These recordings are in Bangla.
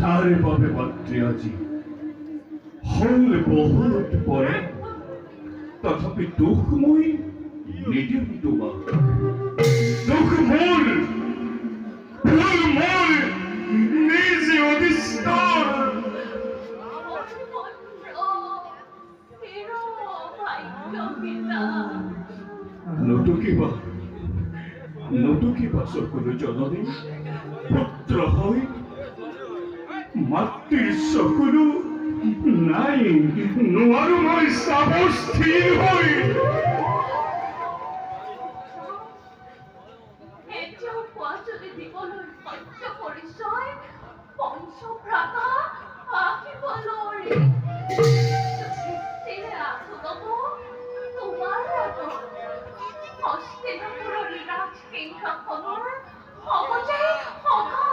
তারে পাবে পাত্রে আজি হল বহুত পরে। তথাপি দুঃখময় নিজের তোমা দুঃখ সকলো জননী পুত্র হয়। মাতৃৰ চকুলো নাই নোৱাৰো মই চাব স্থিৰ হৈ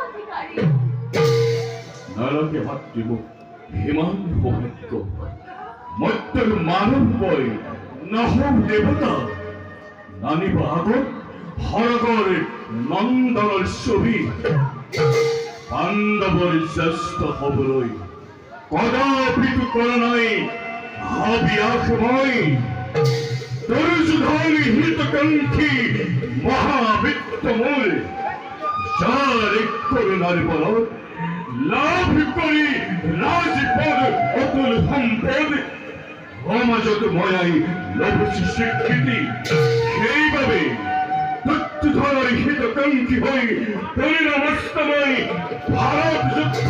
অধিকারী নালাগে মাতৃব হিমান সৌভাগ্য মত্যৰ মানৱ বৈ নহম দেৱতা নানিব আগত সৰগৰ নন্দনৰ ছবি। পাণ্ডৱৰ জ্যেষ্ঠ হবলৈ কদাপিতো কৰা নাই। হাবিয়াস মই দুৰ্যোধন হিতকাঙ্ক্ষী মহাবিত্তমূল যার করুণার বলত লাভ করি রাজপদ অতুল সম্পদ। সমাজত ময়াই লভছি স্বীকৃতি। সেইভাবে প্রত্যুধর হিতকাঙ্ক্ষী হই পরিণামস্তময় ভারত যুদ্ধ।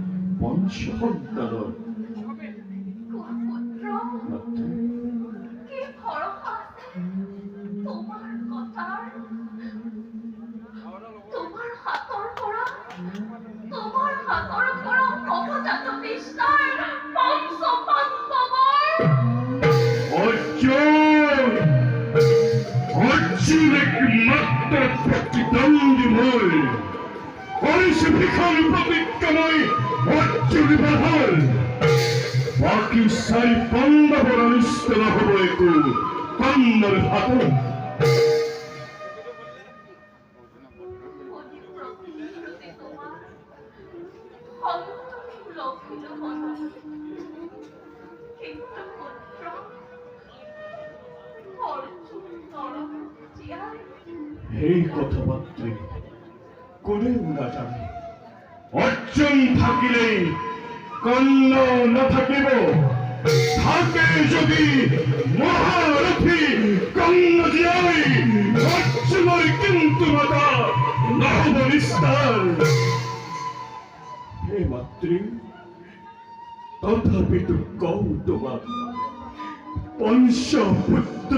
বংশ সন্তান পুত্র মাতৃ কি ভরসা আছে হরিষ ভিখন প্রতিজ্ঞাময় অর্জুন বাহন বাকি সাই পাণ্ডবর অনিষ্ট নহব একো কন্নর জীয়াই এই কথাবার্তা কোনেও না জানে অর্জুন থাকিলেই কন্ন না থাকিব। থাকে যদি মহারথী কন্ন জিয়াই অর্জুনের কিন্তু মাতা নহব নিস্তার। হে মাতৃ তথাপি তো কৌ তোমার পঞ্চপুত্র